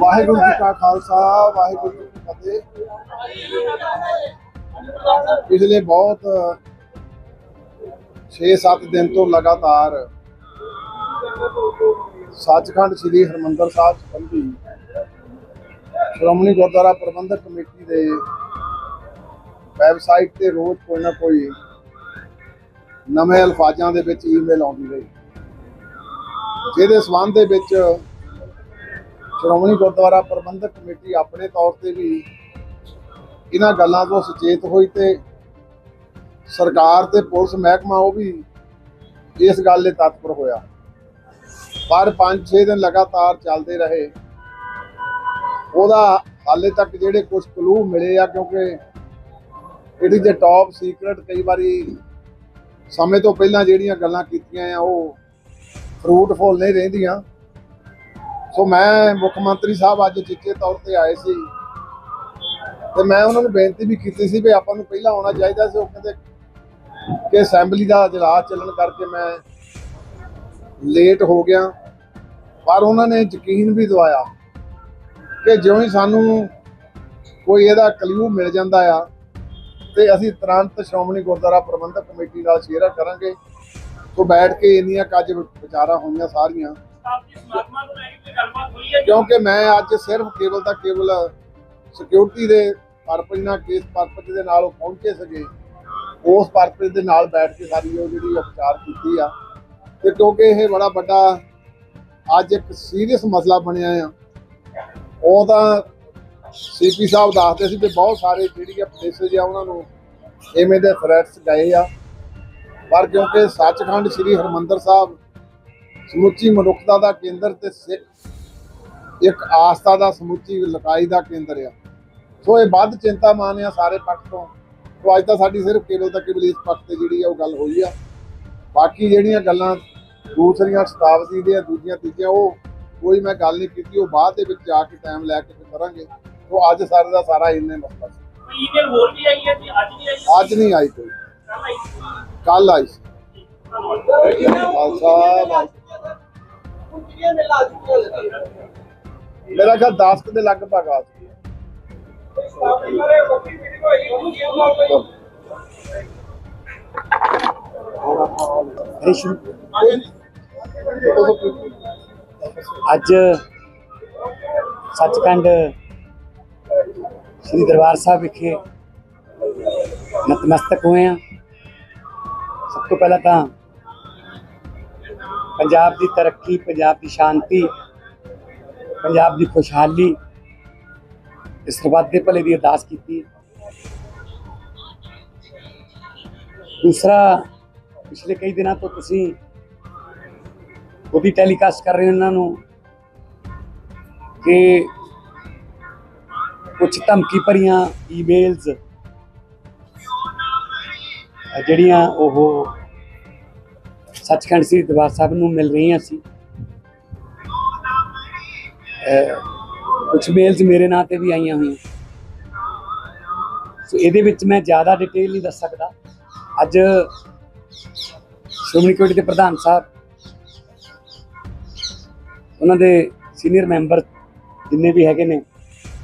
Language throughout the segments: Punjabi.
ਵਾਹਿਗੁਰੂ ਜੀ ਕਾ ਖਾਲਸਾ, ਵਾਹਿਗੁਰੂ ਜੀ ਕੀ ਫਤਿਹ। ਪਿਛਲੇ ਬਹੁਤ 6-7 ਦਿਨ ਤੋਂ ਲਗਾਤਾਰ ਸੱਚਖੰਡ ਸ੍ਰੀ ਹਰਮੰਦਰ ਸਾਹਿਬ ਸੰਬੰਧੀ ਸ਼੍ਰੋਮਣੀ ਗੁਰਦੁਆਰਾ ਪ੍ਰਬੰਧਕ ਕਮੇਟੀ ਦੇ ਵੈਬਸਾਈਟ ਤੇ ਰੋਜ਼ ਕੋਈ ਨਾ ਕੋਈ ਨਵੇਂ ਅਲਫਾਜ਼ਾਂ ਦੇ ਵਿੱਚ ਈਮੇਲ ਆਉਂਦੀ ਰਹੀ। ਜਿਹਦੇ ਸਬੰਧ ਦੇ ਵਿੱਚ ਸ਼੍ਰੋਮਣੀ ਗੁਰਦੁਆਰਾ ਪ੍ਰਬੰਧਕ ਕਮੇਟੀ ਆਪਣੇ ਤੌਰ ਤੇ ਵੀ ਇਹਨਾਂ ਗੱਲਾਂ ਤੋਂ ਸੁਚੇਤ ਹੋਈ ਤੇ ਸਰਕਾਰ ਤੇ ਪੁਲਿਸ ਮਹਿਕਮਾ ਉਹ ਵੀ ਇਸ ਗੱਲ ਲਈ ਤਤਪਰ ਹੋਇਆ। ਪਰ 5-6 ਦਿਨ ਲਗਾਤਾਰ ਚੱਲਦੇ ਰਹੇ। ਉਹਦਾ ਹਾਲੇ ਤੱਕ ਜਿਹੜੇ ਕੁਝ ਕਲੂ ਮਿਲੇ ਆ ਕਿਉਂਕਿ it is a top secret ਕਈ ਵਾਰੀ ਸਮੇਂ ਤੋਂ ਪਹਿਲਾਂ ਜਿਹੜੀਆਂ ਗੱਲਾਂ ਕੀਤੀਆਂ ਆ, ਉਹ ਫਰੂਟਫੁਲ ਨਹੀਂ ਰਹਿੰਦੀਆਂ। ਸੋ ਮੈਂ ਮੁੱਖ ਮੰਤਰੀ ਸਾਹਿਬ ਅੱਜ ਚਿੱਟੇ ਤੌਰ ਤੇ ਆਏ ਸੀ। ਤੇ ਮੈਂ ਉਹਨਾਂ ਨੂੰ ਬੇਨਤੀ ਵੀ ਕੀਤੀ ਸੀ ਵੀ ਆਪਾਂ ਨੂੰ ਪਹਿਲਾਂ ਆਉਣਾ ਚਾਹੀਦਾ ਸੀ, ਉਹ ਕਹਿੰਦੇ ਕਿ ਅਸੈਂਬਲੀ ਦਾ ਇਜਲਾਸ ਚੱਲਣ ਕਰਕੇ ਮੈਂ ਲੇਟ ਹੋ ਗਿਆ। ਪਰ ਉਹਨਾਂ ਨੇ ਯਕੀਨ ਵੀ ਦਵਾਇਆ ਕਿ ਜਿਉਂ ਹੀ ਸਾਨੂੰ ਕੋਈ ਇਹਦਾ ਕਲਿਊ ਮਿਲ ਜਾਂਦਾ ਆ ਤੇ ਅਸੀਂ ਤੁਰੰਤ ਸ਼੍ਰੋਮਣੀ ਗੁਰਦੁਆਰਾ ਪ੍ਰਬੰਧਕ ਕਮੇਟੀ ਨਾਲ ਸ਼ੇਅਰ ਕਰਾਂਗੇ। ਤੋਂ ਬੈਠ ਕੇ ਇੰਨੀਆਂ ਕੱਜ ਵਿਚਾਰਾਂ ਹੋਈਆਂ ਸਾਰੀਆਂ। ਕਿਉਂਕਿ ਮੈਂ ਅੱਜ ਸਿਰਫ ਕੇਵਲ ਤਾਂ ਕੇਵਲ ਸਿਕਿਉਰਿਟੀ ਦੇ ਪਰਪਸ ਨਾਲ, ਕੇਸ ਪਰਪਸ ਦੇ ਨਾਲ ਉਹ ਪਹੁੰਚੇ ਸਕੇ ਉਸ ਪਰਪਸ ਦੇ ਨਾਲ ਬੈਠ ਕੇ ਸਾਰੀ ਉਹ ਜਿਹੜੀ ਉਪਚਾਰ ਕੀਤੀ ਆ। ਤੇ ਕਿਉਂਕਿ ਇਹ ਬੜਾ ਵੱਡਾ ਅੱਜ ਇੱਕ ਸੀਰੀਅਸ ਮਸਲਾ ਬਣਿਆ ਆ। ਉਹ ਤਾਂ ਸੀਪੀ ਸਾਹਿਬ ਦੱਸਦੇ ਸੀ ਕਿ ਬਹੁਤ ਸਾਰੇ ਜਿਹੜੀ ਆ ਪਲੇਸਿਸ ਆ ਉਹਨਾਂ ਨੂੰ ਐਵੇਂ ਦੇ ਥ੍ਰੈਟਸ ਗਏ ਆ। ਪਰ ਕਿਉਂਕਿ ਸੱਚਖੰਡ ਸ੍ਰੀ ਹਰਮੰਦਰ ਸਾਹਿਬ ਸਮੁੱਚੀ ਮਨੁੱਖਤਾ ਦਾ ਕੇਂਦਰ ਤੇ ਸਿੱਖ ਇੱਕ ਆਸਥਾ ਦਾ, ਸਮੁੱਚੀ ਲਕਾਈ ਦਾ ਕੇਂਦਰ ਆ। ਸੋ ਇਹ ਵੱਧ ਚਿੰਤਾਮਾਨ ਆ ਸਾਰੇ ਪੱਖ ਤੋਂ। ਸੋ ਅੱਜ ਤਾਂ ਸਾਡੀ ਸਿਰਫ ਕੇਵਲ ਤੱਕ ਕੇਵਲ ਇਸ ਪੱਖ ਤੇ ਜਿਹੜੀ ਆ ਉਹ ਗੱਲ ਹੋਈ ਆ। ਬਾਕੀ ਜਿਹੜੀਆਂ ਗੱਲਾਂ ਦੂਸਰੀਆਂ ਸ਼ਤਾਬਦੀ ਦੀਆਂ, ਦੂਜੀਆਂ ਤੀਜੀਆਂ, ਉਹ ਕੋਈ ਮੈਂ ਗੱਲ ਨਹੀਂ ਕੀਤੀ, ਉਹ ਬਾਅਦ ਦੇ ਵਿੱਚ ਜਾ ਕੇ ਟਾਈਮ ਲੈ ਕੇ ਕਰਾਂਗੇ। ਸੋ ਅੱਜ ਸਾਰੇ ਦਾ ਸਾਰਾ ਇੰਨੇ ਮਸਲਾ ਸੀ ਈਮੇਲ ਹੋਰ ਵੀ ਆਈ ਹੈ ਜੀ ਅੱਜ ਨਹੀਂ ਆਈ ਹੈ? ਅੱਜ ਨਹੀਂ ਆਈ ਕੋਈ ਕੱਲ੍ਹ ਆਈ ਸੀ। ਕੱਲ ਆਈ ਸੀ ਖਾਲਸਾ। ਮੇਰਾ ਖਿਆਲ 10 ਕੁ ਦੇ ਲਗਭਗ ਆ ਸੀ ਅੱਜ ਸੱਚਖੰਡ ਸ੍ਰੀ ਦਰਬਾਰ ਸਾਹਿਬ ਵਿਖੇ ਨਤਮਸਤਕ ਹੋਏ ਆ ਸਭ ਤੋਂ ਪਹਿਲਾਂ ਤਾਂ ਪੰਜਾਬ ਦੀ ਤਰੱਕੀ, ਪੰਜਾਬ ਦੀ ਸ਼ਾਂਤੀ, ਪੰਜਾਬ ਦੀ ਖੁਸ਼ਹਾਲੀ, ਇਸ ਸਰਬੱਤ ਦੇ ਭਲੇ ਦੀ ਅਰਦਾਸ ਕੀਤੀ ਦੂਸਰਾ, ਪਿਛਲੇ ਕਈ ਦਿਨਾਂ ਤੋਂ ਤੁਸੀਂ ਉਹਦੀ ਟੈਲੀਕਾਸਟ ਕਰ ਰਹੇ ਹੋ ਉਹਨਾਂ ਨੂੰ ਕਿ ਕੁਝ ਧਮਕੀ ਭਰੀਆਂ ਈਮੇਲਸ ਜਿਹੜੀਆਂ ਉਹ ਸੱਚਖੰਡ ਸ੍ਰੀ ਦਰਬਾਰ ਸਾਹਿਬ ਨੂੰ ਮਿਲ ਰਹੀਆਂ ਸੀ। ਕੁਝ ਮੇਲਸ ਮੇਰੇ ਨਾਂ ਤੇ ਵੀ ਆਈਆਂ ਹੋਈਆਂ। ਸੋ ਇਹਦੇ ਵਿੱਚ ਮੈਂ ਜ਼ਿਆਦਾ ਡਿਟੇਲ ਨਹੀਂ ਦੱਸ ਸਕਦਾ। ਅੱਜ ਸ਼੍ਰੋਮਣੀ ਕਮੇਟੀ ਦੇ ਪ੍ਰਧਾਨ ਸਾਹਿਬ, ਉਹਨਾਂ ਦੇ ਸੀਨੀਅਰ ਮੈਂਬਰ ਜਿੰਨੇ ਵੀ ਹੈਗੇ ਨੇ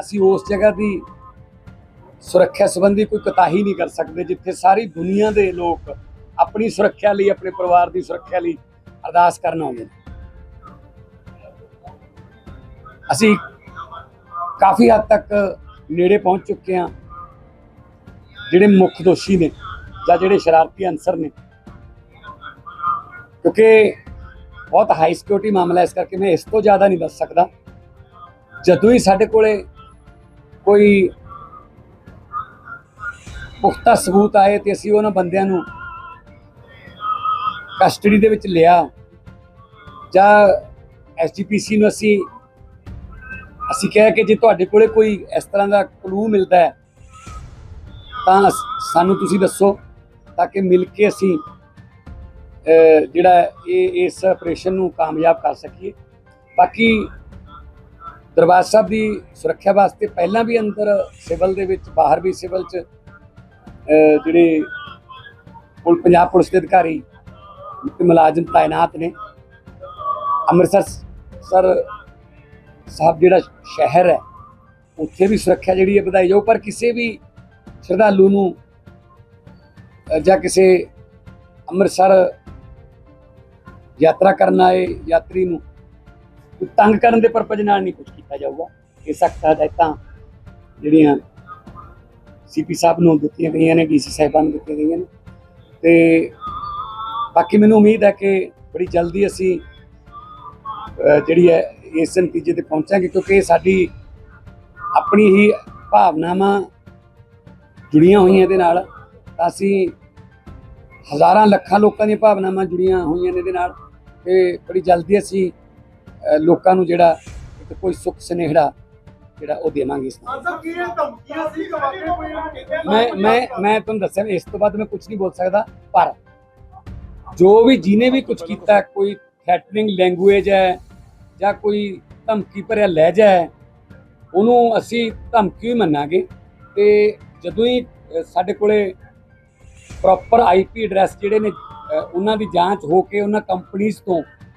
ਅਸੀਂ ਉਸ ਜਗ੍ਹਾ ਦੀ ਸੁਰੱਖਿਆ ਸੰਬੰਧੀ ਕੋਈ ਕਤਾਹੀ ਨਹੀਂ ਕਰ ਸਕਦੇ, ਜਿੱਥੇ ਸਾਰੀ ਦੁਨੀਆ ਦੇ ਲੋਕ ਆਪਣੀ ਸੁਰੱਖਿਆ ਲਈ, ਆਪਣੇ ਪਰਿਵਾਰ ਦੀ ਸੁਰੱਖਿਆ ਲਈ ਅਰਦਾਸ ਕਰਨ ਆਉਂਦੇ ਨੇ। ਅਸੀਂ ਕਾਫੀ ਹੱਦ ਤੱਕ ਨੇੜੇ ਪਹੁੰਚ ਚੁੱਕੇ ਹਾਂ, ਜਿਹੜੇ ਮੁੱਖ ਦੋਸ਼ੀ ਨੇ ਜਾਂ ਜਿਹੜੇ ਸ਼ਰਾਰਤੀ ਅਨਸਰ ਨੇ। ਕਿਉਂਕਿ ਬਹੁਤ ਹਾਈ ਸਿਕਿਉਰਿਟੀ ਮਾਮਲਾ ਇਸ ਕਰਕੇ ਮੈਂ ਇਸ ਤੋਂ ਜ਼ਿਆਦਾ ਨਹੀਂ ਦੱਸ ਸਕਦਾ। ਜਦੋਂ ਹੀ ਸਾਡੇ ਕੋਲੇ ਕੋਈ ਪੁਖਤਾ ਸਬੂਤ ਆਏ ਤੇ ਅਸੀਂ ਉਹਨਾਂ ਬੰਦਿਆਂ ਨੂੰ ਕਸਟਡੀ ਦੇ ਵਿੱਚ ਲਿਆ ਜਾਂ ਐਸਜੀਪੀਸੀ ਨੂੰ ਅਸੀਂ ਅਸੀਂ ਕਿਹਾ ਕਿ ਜੇ ਤੁਹਾਡੇ ਕੋਲੇ ਕੋਈ ਇਸ ਤਰ੍ਹਾਂ ਦਾ ਕਲੂ ਮਿਲਦਾ ਹੈ, ਤਾਂ ਸਾਨੂੰ ਤੁਸੀਂ ਦੱਸੋ ਤਾਂ ਕਿ ਮਿਲ ਕੇ ਅਸੀਂ ਜਿਹੜਾ ਇਹ, ਇਸ ਆਪਰੇਸ਼ਨ ਨੂੰ ਕਾਮਯਾਬ ਕਰ ਸਕੀਏ। ਬਾਕੀ ਦਰਬਾਰ ਸਾਹਿਬ ਦੀ ਸੁਰੱਖਿਆ ਵਾਸਤੇ ਪਹਿਲਾਂ ਵੀ ਅੰਦਰ ਸਿਵਲ ਦੇ ਵਿੱਚ, ਬਾਹਰ ਵੀ ਸਿਵਲ 'ਚ ਜਿਹੜੇ ਪੁਲ, ਪੰਜਾਬ ਪੁਲਿਸ ਦੇ ਅਧਿਕਾਰੀ ਤੇ ਮੁਲਾਜ਼ਮ ਤਾਇਨਾਤ ਨੇ। ਅੰਮ੍ਰਿਤਸਰ ਸਰ ਸਾਹਿਬ ਜਿਹੜਾ ਸ਼ਹਿਰ ਹੈ, ਉੱਥੇ ਵੀ ਸੁਰੱਖਿਆ ਜਿਹੜੀ ਹੈ ਵਧਾਈ ਜਾਊ, ਪਰ ਕਿਸੇ ਵੀ ਸ਼ਰਧਾਲੂ ਨੂੰ ਜਾਂ ਕਿਸੇ ਅੰਮ੍ਰਿਤਸਰ ਯਾਤਰਾ ਕਰਨ ਆਏ ਯਾਤਰੀ ਨੂੰ ਤੰਗ ਕਰਨ ਦੇ ਪਰਪਸ ਨਾਲ ਨਹੀਂ ਕੁਝ ਕੀਤਾ ਜਾਊਗਾ। ਇਹ ਸਖਤ ਹਦਾਇਤਾਂ ਜਿਹੜੀਆਂ ਸੀਪੀ ਸਾਹਿਬ ਨੂੰ ਦਿੱਤੀਆਂ ਗਈਆਂ ਨੇ ਡੀਸੀ ਸਾਹਿਬਾਨ ਨੂੰ ਦਿੱਤੀਆਂ ਗਈਆਂ ਨੇ। ਤੇ ਬਾਕੀ ਮੈਨੂੰ ਉਮੀਦ ਹੈ ਕਿ ਬੜੀ ਜਲਦੀ ਅਸੀਂ ਜਿਹੜੀ ਹੈ, ਇਸ ਨਤੀਜੇ ਤੇ ਪਹੁੰਚਾਂਗੇ, ਕਿਉਂਕਿ ਇਹ ਸਾਡੀ ਆਪਣੀ ਹੀ ਭਾਵਨਾਵਾਂ ਜੁੜੀਆਂ ਹੋਈਆਂ ਇਹਦੇ ਨਾਲ। ਤਾਂ ਅਸੀਂ ਹਜ਼ਾਰਾਂ ਲੱਖਾਂ ਲੋਕਾਂ ਦੀਆਂ ਭਾਵਨਾਵਾਂ ਜੁੜੀਆਂ ਹੋਈਆਂ ਨੇ ਇਹਦੇ ਨਾਲ। ਤੇ ਬੜੀ ਜਲਦੀ ਅਸੀਂ ਲੋਕਾਂ ਨੂੰ ਜਿਹੜਾ ਇੱਕ ਕੋਈ ਸੁੱਖ ਸੁਨੇਹੜਾ ਜਿਹੜਾ ਉਹ ਦੇਵਾਂਗੇ ਇਸ ਨਾਲ ਮੈਂ ਮੈਂ ਮੈਂ ਤੁਹਾਨੂੰ ਦੱਸਿਆ ਇਸ ਤੋਂ ਬਾਅਦ ਮੈਂ ਕੁਝ ਨਹੀਂ ਬੋਲ ਸਕਦਾ ਪਰ ਜੋ ਵੀ ਜਿਹਨੇ ਵੀ ਕੁਝ ਕੀਤਾ ਕੋਈ ਥ੍ਰੈਟਨਿੰਗ ਲੈਂਗੁਏਜ ਹੈ ਜਾਂ ਕੋਈ ਧਮਕੀ ਭਰਿਆ ਲਹਿਜਾ ਹੈ ਉਹਨੂੰ ਅਸੀਂ ਧਮਕੀ ਹੀ ਮੰਨਾਂਗੇ ਤੇ ਜਦੋਂ ਹੀ ਸਾਡੇ ਕੋਲੇ ਪ੍ਰੋਪਰ ਆਈਪੀ ਐਡਰੈਸ ਜਿਹੜੇ ਨੇ ਉਹਨਾਂ ਦੀ ਜਾਂਚ ਹੋ ਕੇ ਉਹਨਾਂ ਕੰਪਨੀਆਂ ਤੋਂ